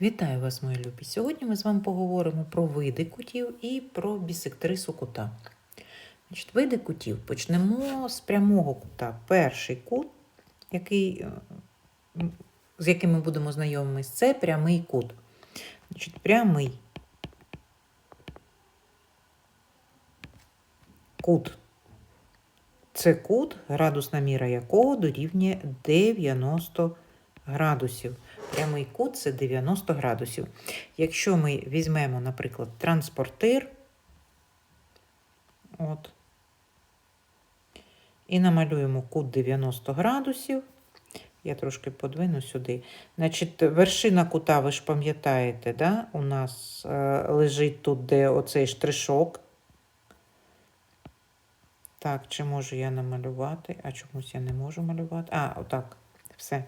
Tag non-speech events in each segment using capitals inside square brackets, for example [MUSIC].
Вітаю вас, мої любі! Сьогодні ми з вами поговоримо про види кутів і про бісектрису кута. Значить, види кутів. Почнемо з прямого кута. Перший кут, який, е, з яким ми будемо знайомитись, це прямий кут. Значить, прямий кут. Це кут, градусна міра якого дорівнює 90 градусів. Прямий кут це 90 градусів. Якщо ми візьмемо, наприклад, транспортир, от, і намалюємо кут 90 градусів, я трошки подвину сюди. Значить, вершина кута, ви ж пам'ятаєте, да? у нас е, лежить тут, де оцей штришок. Так, чи можу я намалювати? А чомусь я не можу малювати. А, отак, все.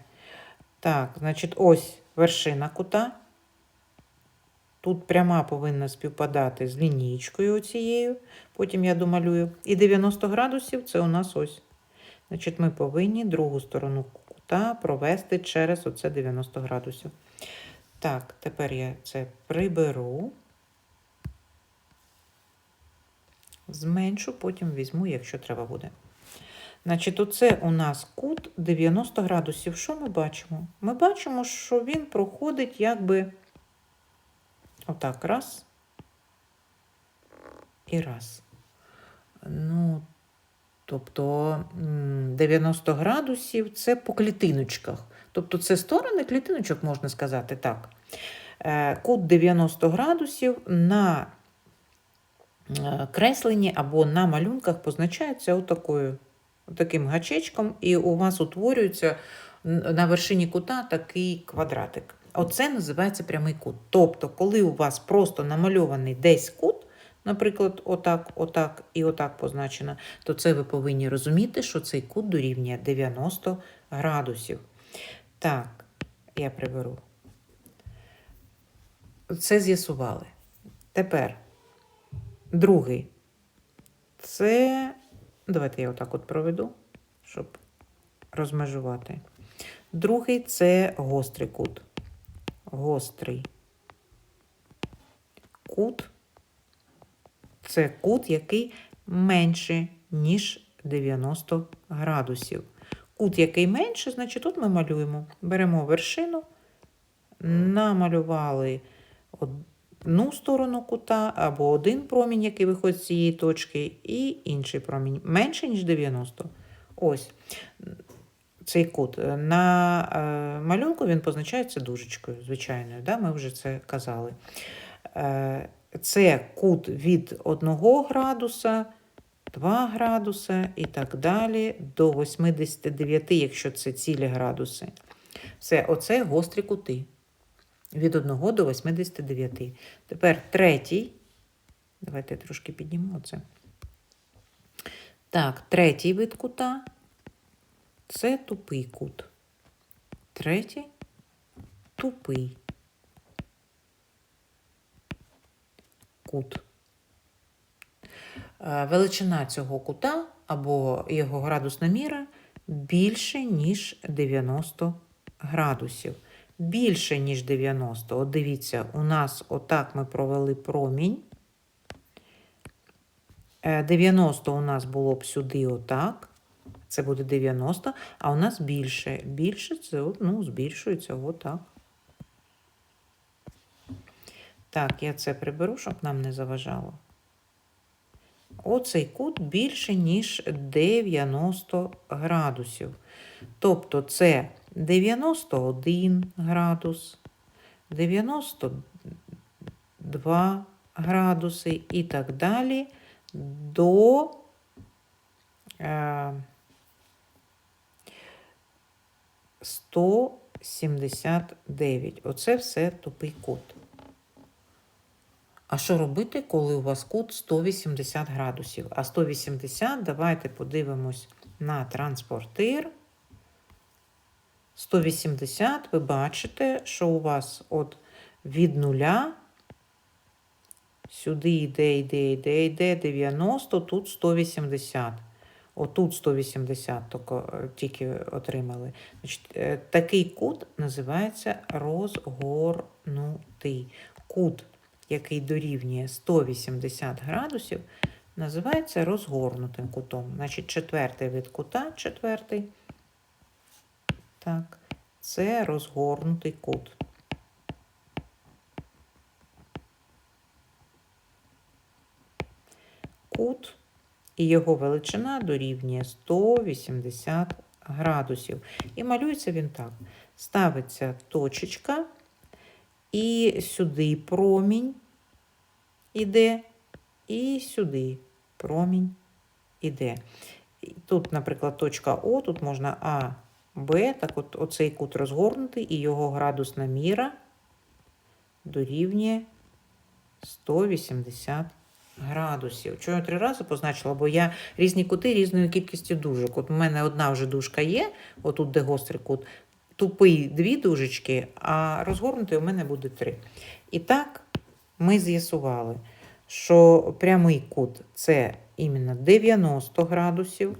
Так, значить, ось вершина кута. Тут пряма повинна співпадати з лінійкою оцією. Потім я домалюю. І 90 градусів це у нас ось. Значить, ми повинні другу сторону кута провести через оце 90 градусів. Так, тепер я це приберу. Зменшу, потім візьму, якщо треба буде. Значить, оце у нас кут 90 градусів. Що ми бачимо? Ми бачимо, що він проходить якби отак, раз і раз. Ну, тобто 90 градусів це по клітиночках. Тобто це сторони клітиночок, можна сказати так. Е, Кут 90 градусів на е, кресленні або на малюнках позначається отакою таким гачечком, і у вас утворюється на вершині кута такий квадратик. Оце називається прямий кут. Тобто, коли у вас просто намальований десь кут, наприклад, отак, отак і отак позначено, то це ви повинні розуміти, що цей кут дорівнює 90 градусів. Так, я приберу. Це з'ясували. Тепер другий. Це Давайте я отак от проведу, щоб розмежувати. Другий це гострий кут. Гострий кут це кут, який менше, ніж 90 градусів. Кут, який менше, значить тут ми малюємо. Беремо вершину, намалювали одну сторону кута або один промінь, який виходить з цієї точки, і інший промінь менше, ніж 90. Ось цей кут. На е, малюнку він позначається дужечкою, звичайною. Да? Ми вже це казали. Е, це кут від 1 градуса, 2 градуса і так далі до 89, якщо це цілі градуси. Все, оце гострі кути від 1 до 89. Тепер третій. Давайте трошки підніму це. Так, третій вид кута це тупий кут. Третій тупий кут. Е, Величина цього кута або його градусна міра більше, ніж 90 градусів більше, ніж 90. От дивіться, у нас отак ми провели промінь. Е, 90 у нас було б сюди отак. Це буде 90, а у нас більше. Більше це ну, збільшується отак. Так, я це приберу, щоб нам не заважало. Оцей кут більше, ніж 90 градусів. Тобто це 91 градус, 92 градуси і так далі до е, 179. Оце все тупий кут. А що робити, коли у вас кут 180 градусів? А 180, давайте подивимось на транспортир. 180, ви бачите, що у вас от від нуля сюди йде, йде, йде, йде 90, тут 180. Отут 180 тільки, тільки отримали. Значить, е, такий кут називається розгорнутий. Кут, який дорівнює 180 градусів, називається розгорнутим кутом. Значить, четвертий від кута, четвертий. Так, це розгорнутий кут. Кут і його величина дорівнює 180 градусів. І малюється він так. Ставиться точечка, і сюди промінь іде, і сюди промінь іде. Тут, наприклад, точка О, тут можна А, Б, так от оцей кут розгорнутий, і його градусна міра дорівнює 180 градусів. Чого я три рази позначила? Бо я різні кути різною кількістю дужок. От у мене одна вже дужка є, отут де гострий кут, тупий дві дужечки, а розгорнутий у мене буде три. І так ми з'ясували, що прямий кут це іменно 90 градусів.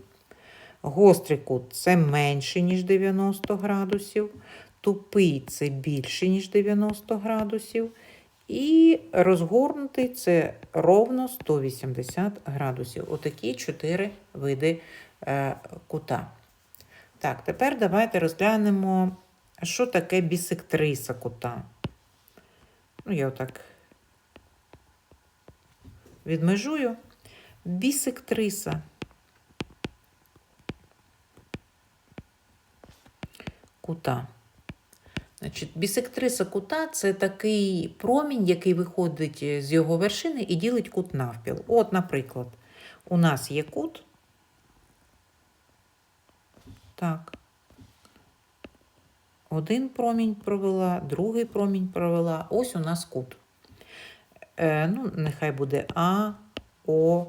Гострий кут це менше, ніж 90 градусів. Тупий це більше, ніж 90 градусів. І розгорнутий це ровно 180 градусів. Отакі чотири види е, кута. Так, тепер давайте розглянемо, що таке бісектриса кута. Ну, я отак відмежую. Бісектриса. Кута. Значить, бісектриса кута це такий промінь, який виходить з його вершини і ділить кут навпіл. От, наприклад, у нас є кут. Так. Один промінь провела, другий промінь провела. Ось у нас кут. Е, ну, нехай буде А, О,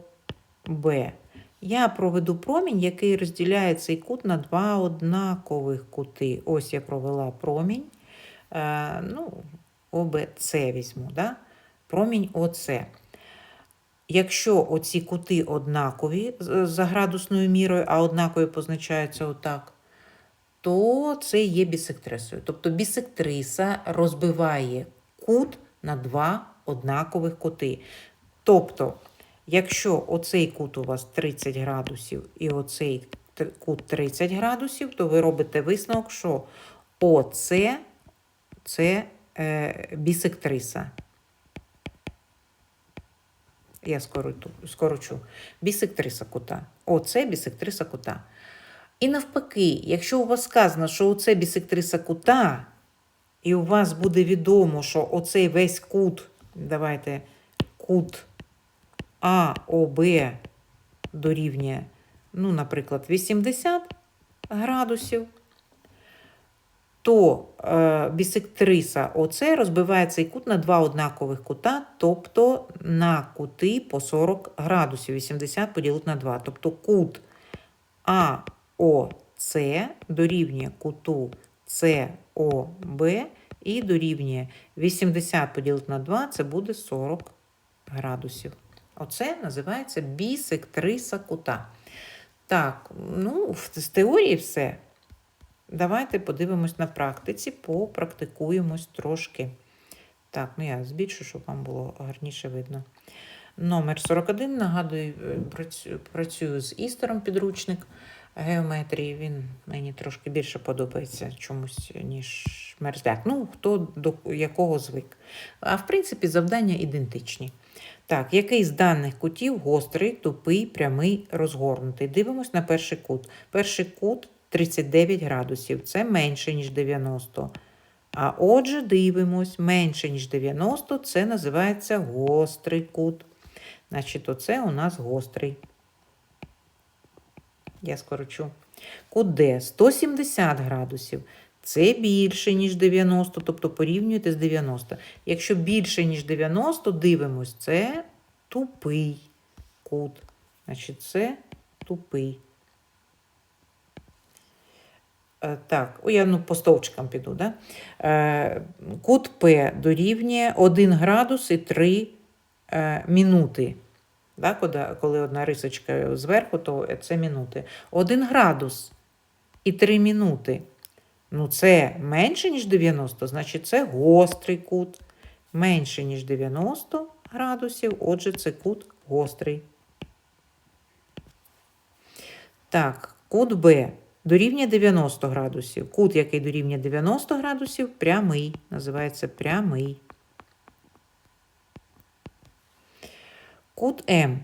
Б. Я проведу промінь, який розділяє цей кут на два однакових кути. Ось я провела промінь. Е, ну, ОБЦ візьму, да? промінь ОЦ. Якщо оці кути однакові за градусною мірою, а однакові позначаються отак, то це є бісектрисою. Тобто бісектриса розбиває кут на два однакових кути. Тобто, якщо оцей кут у вас 30 градусів і оцей кут 30 градусів, то ви робите висновок, що ОЦ це е, бісектриса. Я скорочу. Бісектриса кута. Оце бісектриса кута. І навпаки, якщо у вас сказано, що оце бісектриса кута, і у вас буде відомо, що оцей весь кут, давайте кут АОБ дорівнює, ну, наприклад, 80 градусів, то е, бісектриса ОЦ розбиває цей кут на два однакових кута, тобто на кути по 40 градусів. 80 поділити на 2. Тобто кут АОЦ дорівнює куту СОБ і дорівнює 80 поділити на 2, це буде 40 градусів. Оце називається бісектриса кута. Так, ну, з теорії все. Давайте подивимось на практиці, попрактикуємось трошки. Так, ну я збільшу, щоб вам було гарніше видно. Номер 41, нагадую, е, працюю з істором підручник геометрії. Він мені трошки більше подобається чомусь, ніж мерзляк. Ну, хто до якого звик. А в принципі, завдання ідентичні. Так, який з даних кутів гострий, тупий, прямий, розгорнутий? Дивимось на перший кут. Перший кут 39 градусів. Це менше, ніж 90. А отже, дивимось, менше, ніж 90, це називається гострий кут. Значить, оце у нас гострий. Я скорочу. Кут Д 170 градусів. Це більше, ніж 90, тобто порівнюєте з 90. Якщо більше, ніж 90, дивимось, це тупий кут. Значить, це тупий. Е, Так, я ну, по стовпчикам піду. Да? Е, Кут П дорівнює 1 градус і 3 е, мінути. Да, коли одна рисочка зверху, то це мінути. 1 градус і 3 мінути. Ну, це менше, ніж 90, значить це гострий кут. Менше, ніж 90 градусів, отже, це кут гострий. Так, кут Б дорівнює 90 градусів. Кут, який дорівнює 90 градусів, прямий. Називається прямий. Кут М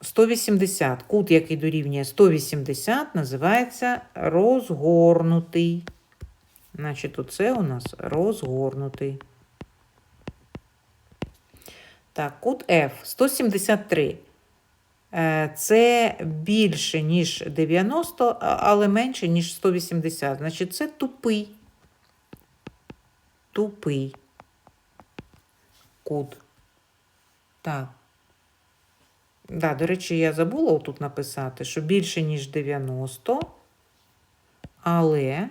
180. Кут, який дорівнює 180, називається розгорнутий. Значить, оце у нас розгорнутий. Так, кут F 173. Е, Це більше, ніж 90, але менше, ніж 180. Значить, це тупий. Тупий кут. Так. Да, до речі, я забула тут написати, що більше, ніж 90, але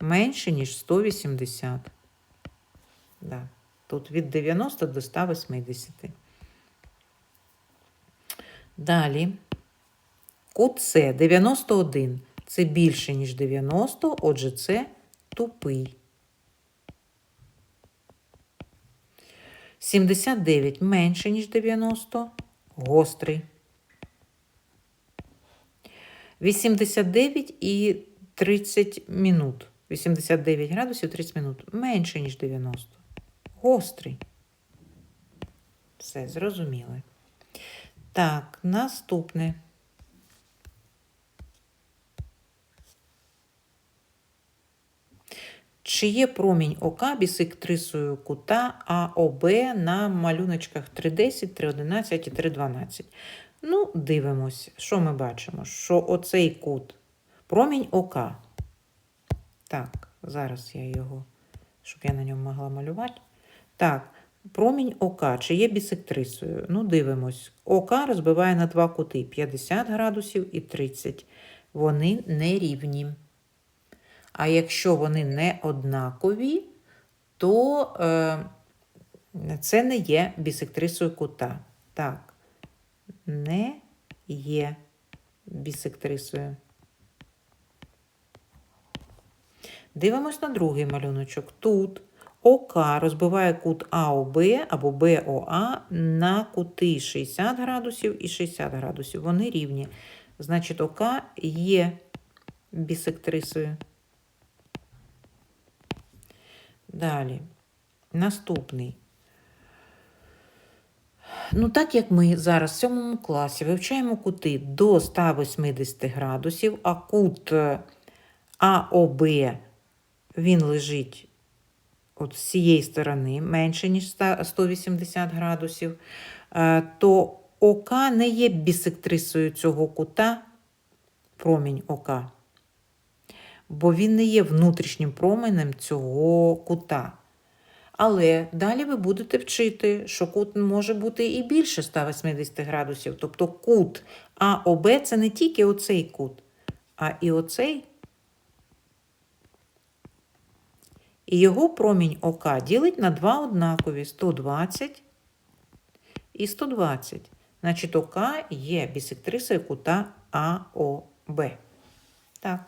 менше, ніж 180. Да. Тут від 90 до 180. Далі. Кут С 91. Це більше, ніж 90, отже, це тупий. 79 менше, ніж 90, гострий. 89 і 30 минут. 89 градусів 30 минут. Менше, ніж 90. Гострий. Все, зрозуміли. Так, наступне. Чи є промінь ока бісектрисою кута АОБ на малюночках 3.10, 3.11 і 3.12? Ну, дивимось, що ми бачимо? Що оцей кут, промінь ока. Так, зараз я його, щоб я на ньому могла малювати. Так, промінь ока, чи є бісектрисою? Ну, дивимось. Ока розбиває на два кути 50 градусів і 30. Вони нерівні. А якщо вони не однакові, то е, це не є бісектрисою кута. Так, не є бісектрисою. Дивимось на другий малюночок. Тут ОК розбиває кут АОБ або БОА на кути 60 градусів і 60 градусів. Вони рівні. Значить, ОК є бісектрисою. Далі. Наступний. Ну, так як ми зараз в сьомому класі вивчаємо кути до 180 градусів, а кут е, АОБ він лежить от з цієї сторони менше, ніж 180 градусів, е, то ОК не є бісектрисою цього кута, промінь ОК бо він не є внутрішнім променем цього кута. Але далі ви будете вчити, що кут може бути і більше 180 градусів. Тобто кут АОБ це не тільки оцей кут, а і оцей. І його промінь ОК ділить на два однакові 120 і 120. Значить, ОК є бісектрисою кута АОБ. Так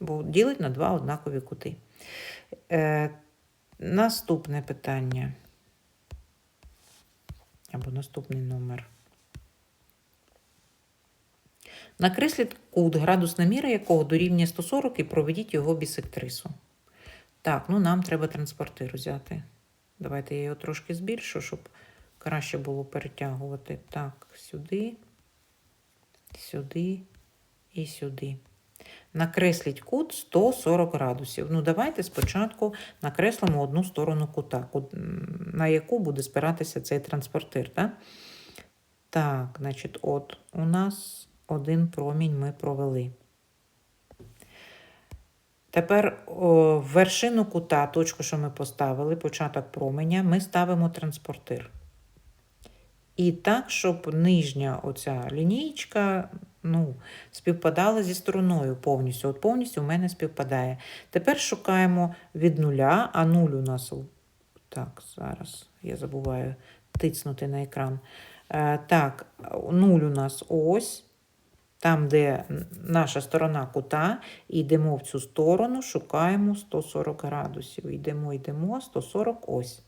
бо ділить на два однакові кути. Е, Наступне питання. Або наступний номер. Накресліть кут, градусна міра якого дорівнює 140 і проведіть його бісектрису. Так, ну нам треба транспортир взяти. Давайте я його трошки збільшу, щоб краще було перетягувати. Так, сюди, сюди і сюди. Накресліть кут 140 градусів. Ну, давайте спочатку накреслимо одну сторону кута, на яку буде спиратися цей транспортир. Так, так значить, от у нас один промінь ми провели. Тепер о, вершину кута, точку, що ми поставили, початок променя, ми ставимо транспортир. І так, щоб нижня оця лінійка ну, співпадала зі стороною повністю. От повністю у мене співпадає. Тепер шукаємо від нуля, а нуль у нас. Так, зараз я забуваю тицнути на екран. Е, Так, 0 у нас ось. Там, де наша сторона кута, йдемо в цю сторону, шукаємо 140 градусів. Йдемо, йдемо, 140 ось.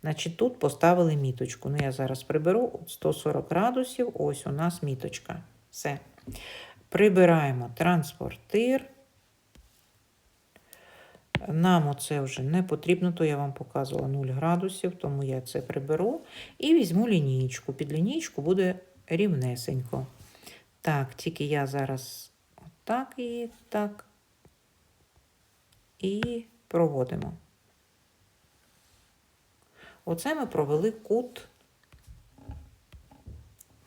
Значить, тут поставили міточку. Ну, я зараз приберу 140 градусів. Ось у нас міточка. Все. Прибираємо транспортир. Нам оце вже не потрібно, то я вам показувала 0 градусів, тому я це приберу. І візьму лінійку. Під лінійку буде рівнесенько. Так, тільки я зараз отак і так. І проводимо. Оце ми провели кут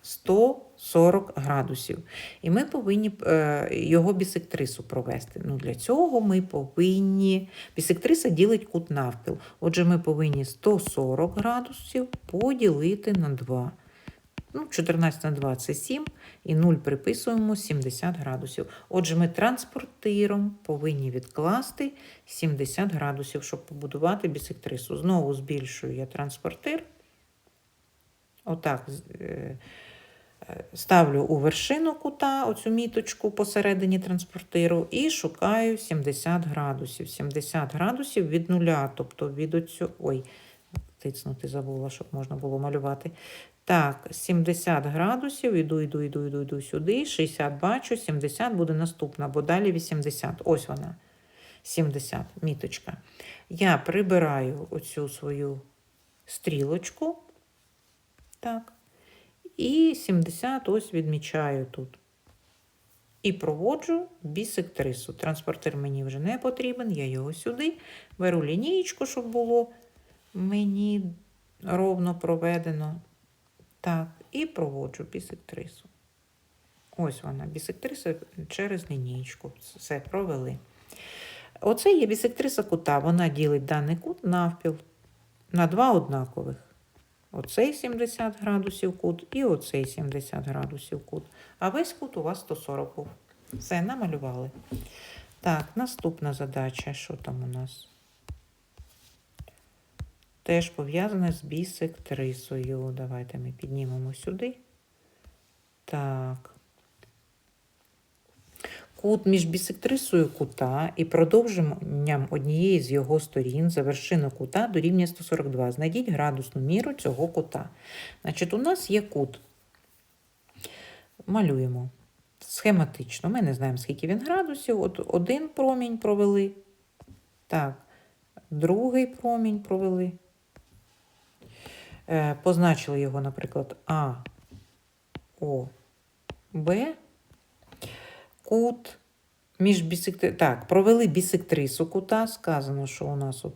140 градусів. І ми повинні е, його бісектрису провести. Ну, для цього ми повинні. Бісектриса ділить кут навпіл. Отже, ми повинні 140 градусів поділити на 2. Ну, 14 на 2 це 7, і 0 приписуємо 70 градусів. Отже, ми транспортиром повинні відкласти 70 градусів, щоб побудувати бісектрису. Знову збільшую я транспортир. Отак е, е, ставлю у вершину кута оцю міточку посередині транспортиру і шукаю 70 градусів. 70 градусів від нуля, тобто від оцю... Ой, тицнути забула, щоб можна було малювати. Так, 70 градусів, іду, іду, іду, іду, іду сюди. 60 бачу, 70 буде наступна, бо далі 80. Ось вона. 70, міточка. Я прибираю оцю свою стрілочку. Так. І 70 ось відмічаю тут. І проводжу бісектрису. Транспортир мені вже не потрібен, я його сюди. Беру лінієчку, щоб було мені ровно проведено. Так, і проводжу бісектрису. Ось вона, бісектриса через лінійку. Все провели. Оце є бісектриса кута. Вона ділить даний кут навпіл на два однакових. Оцей 70 градусів кут і оцей 70 градусів кут. А весь кут у вас 140. Все, намалювали. Так, наступна задача. Що там у нас? Теж пов'язане з бісектрисою. Давайте ми піднімемо сюди. Так. Кут між бісектрисою кута і продовженням однієї з його сторін за вершину кута дорівнює 142. Знайдіть градусну міру цього кута. Значить, у нас є кут. Малюємо схематично. Ми не знаємо, скільки він градусів. От один промінь провели. Так, другий промінь провели. Е, Позначили його, наприклад, А, О, Б. Кут між бісектри... Так, провели бісектрису кута. Сказано, що у нас от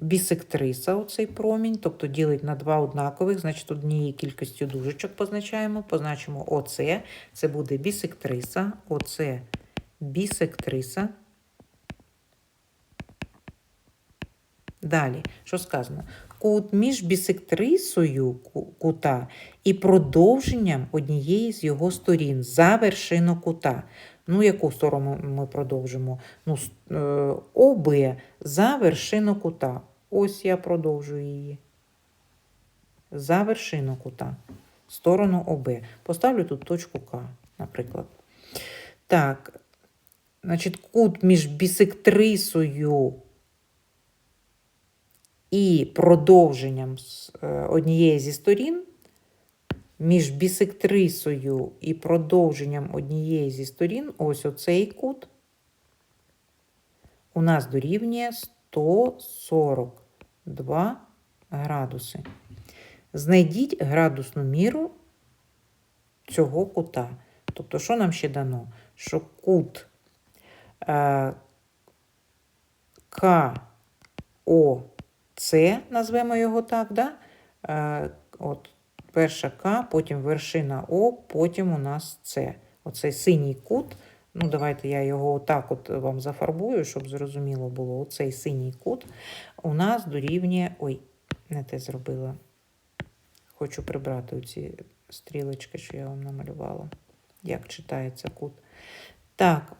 бісектриса, оцей промінь, тобто ділить на два однакових, значить однією кількістю дужечок позначаємо. Позначимо ОЦ, це буде бісектриса, ОЦ бісектриса. Далі, що сказано? Кут між бісектрисою кута і продовженням однієї з його сторін за вершину кута. Ну, яку сторону ми продовжимо? Ну, е, ОБ за вершину кута. Ось я продовжую її. За вершину кута. Сторону ОБ. Поставлю тут точку К, наприклад. Так, значить, кут між бісектрисою і продовженням е, однієї зі сторін, між бісектрисою і продовженням однієї зі сторін, ось оцей кут, у нас дорівнює 142 градуси. Знайдіть градусну міру цього кута. Тобто, що нам ще дано? Що кут е, КОЦ, назвемо його так, да? Е, от перша К, потім вершина О, потім у нас С. Оцей синій кут. Ну, давайте я його отак от вам зафарбую, щоб зрозуміло було. Оцей синій кут у нас дорівнює. Ой, не те зробила. Хочу прибрати оці стрілочки, що я вам намалювала. Як читається кут. Так,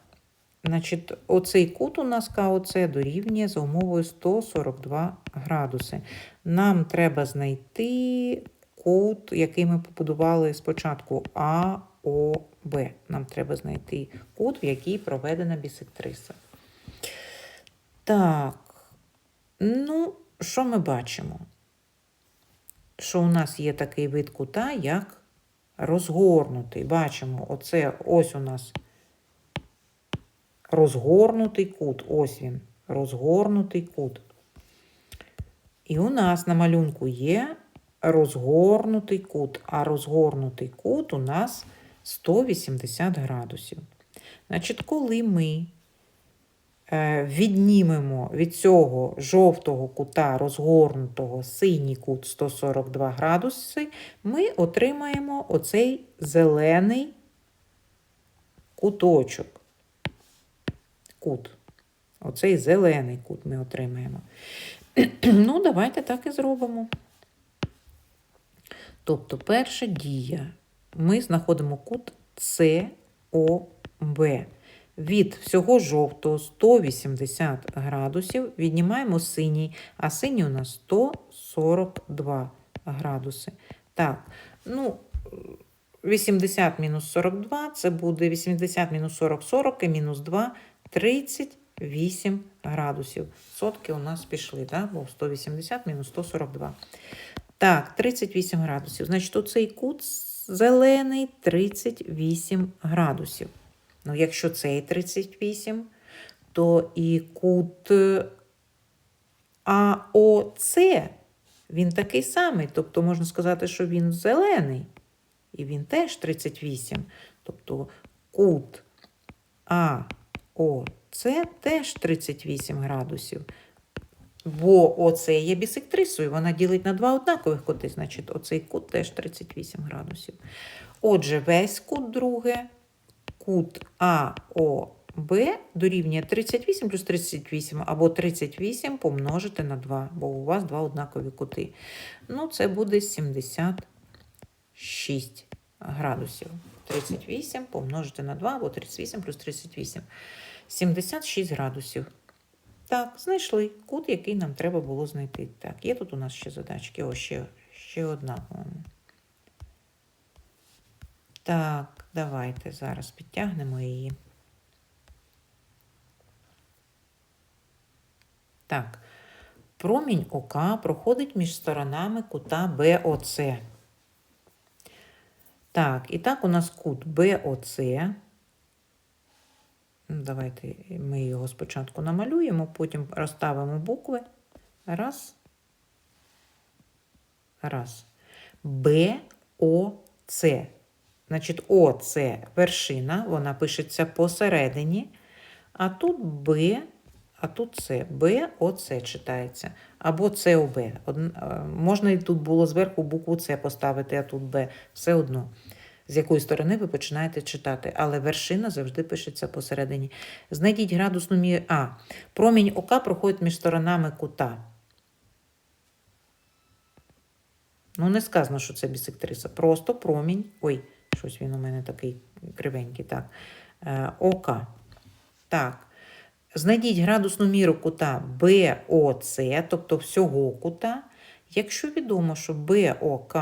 значить, оцей кут у нас КОЦ дорівнює за умовою 142 градуси. Нам треба знайти кут, який ми побудували спочатку АОБ. Нам треба знайти кут, в який проведена бісектриса. Так, ну, що ми бачимо? Що у нас є такий вид кута, як розгорнутий. Бачимо, оце ось у нас розгорнутий кут. Ось він, розгорнутий кут. І у нас на малюнку є розгорнутий кут, а розгорнутий кут у нас 180 градусів. Значить, коли ми е, віднімемо від цього жовтого кута розгорнутого синій кут 142 градуси, ми отримаємо оцей зелений куточок. Кут. Оцей зелений кут ми отримаємо. [CLEARS THROAT] Ну, давайте так і зробимо. Тобто, перша дія. Ми знаходимо кут СОБ. Від всього жовтого 180 градусів віднімаємо синій, а синій у нас 142 градуси. Так, ну, 80 мінус 42 це буде 80 мінус 40, 40 і мінус 2 38 градусів. Сотки у нас пішли, да? бо 180 мінус 142. Так, 38 градусів. Значить, оцей кут зелений 38 градусів. Ну, якщо цей 38, то і кут е, АОЦ, він такий самий. Тобто можна сказати, що він зелений. І він теж 38. Тобто кут АОЦ теж 38 градусів. Бо оце є бісектрисою, вона ділить на два однакових кути, значить, оцей кут теж 38 градусів. Отже, весь кут друге, кут АОБ дорівнює 38 плюс 38, або 38 помножити на 2, бо у вас два однакові кути. Ну, це буде 76 градусів. 38 помножити на 2, або 38 плюс 38. 76 градусів. Так, знайшли кут, який нам треба було знайти. Так, є тут у нас ще задачки. О, ще, ще одна. Так, давайте зараз підтягнемо її. Так, промінь ока проходить між сторонами кута БОЦ. Так, і так у нас кут БОЦ. Давайте ми його спочатку намалюємо, потім розставимо букви. Раз. Раз. Б, О, С. Значить, О це вершина, вона пишеться посередині. А тут Б, а тут С. Б, О, С читається. Або С, О, Б. Можна і тут було зверху букву С поставити, а тут Б. Все одно з якої сторони ви починаєте читати, але вершина завжди пишеться посередині. Знайдіть градусну міру. А. Промінь ока проходить між сторонами кута. Ну, не сказано, що це бісектриса. Просто промінь. Ой, щось він у мене такий кривенький. Так. Е, ока. Так. Знайдіть градусну міру кута БОЦ, тобто всього кута. Якщо відомо, що БОК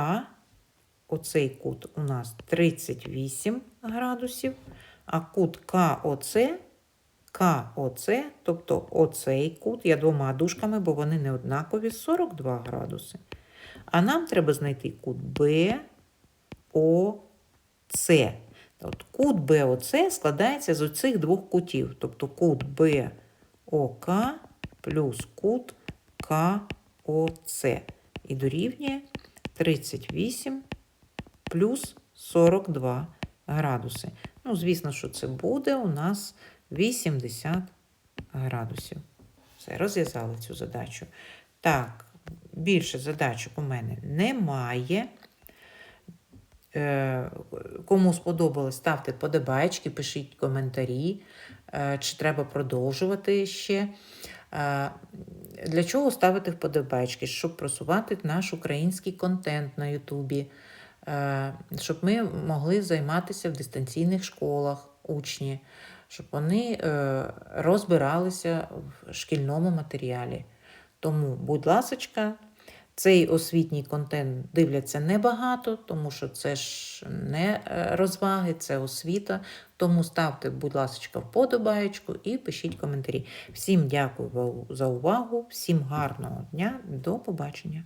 оцей кут у нас 38 градусів, а кут КОЦ, КОЦ, тобто оцей кут, я двома дужками, бо вони не однакові, 42 градуси. А нам треба знайти кут БОЦ. От Кут БОЦ складається з оцих двох кутів, тобто кут БОК плюс кут КОЦ. І дорівнює 38 плюс 42 градуси. Ну, звісно, що це буде у нас 80 градусів. Все, розв'язали цю задачу. Так, більше задачок у мене немає. Е, Кому сподобалось, ставте подобайки, пишіть коментарі, е, чи треба продовжувати ще. Е, Для чого ставити вподобайки? Щоб просувати наш український контент на Ютубі. Е, щоб ми могли займатися в дистанційних школах учні, щоб вони е, розбиралися в шкільному матеріалі. Тому, будь ласочка, Цей освітній контент дивляться небагато, тому що це ж не е, розваги, це освіта. Тому ставте, будь ласка, вподобаєчку і пишіть коментарі. Всім дякую за увагу, всім гарного дня, до побачення.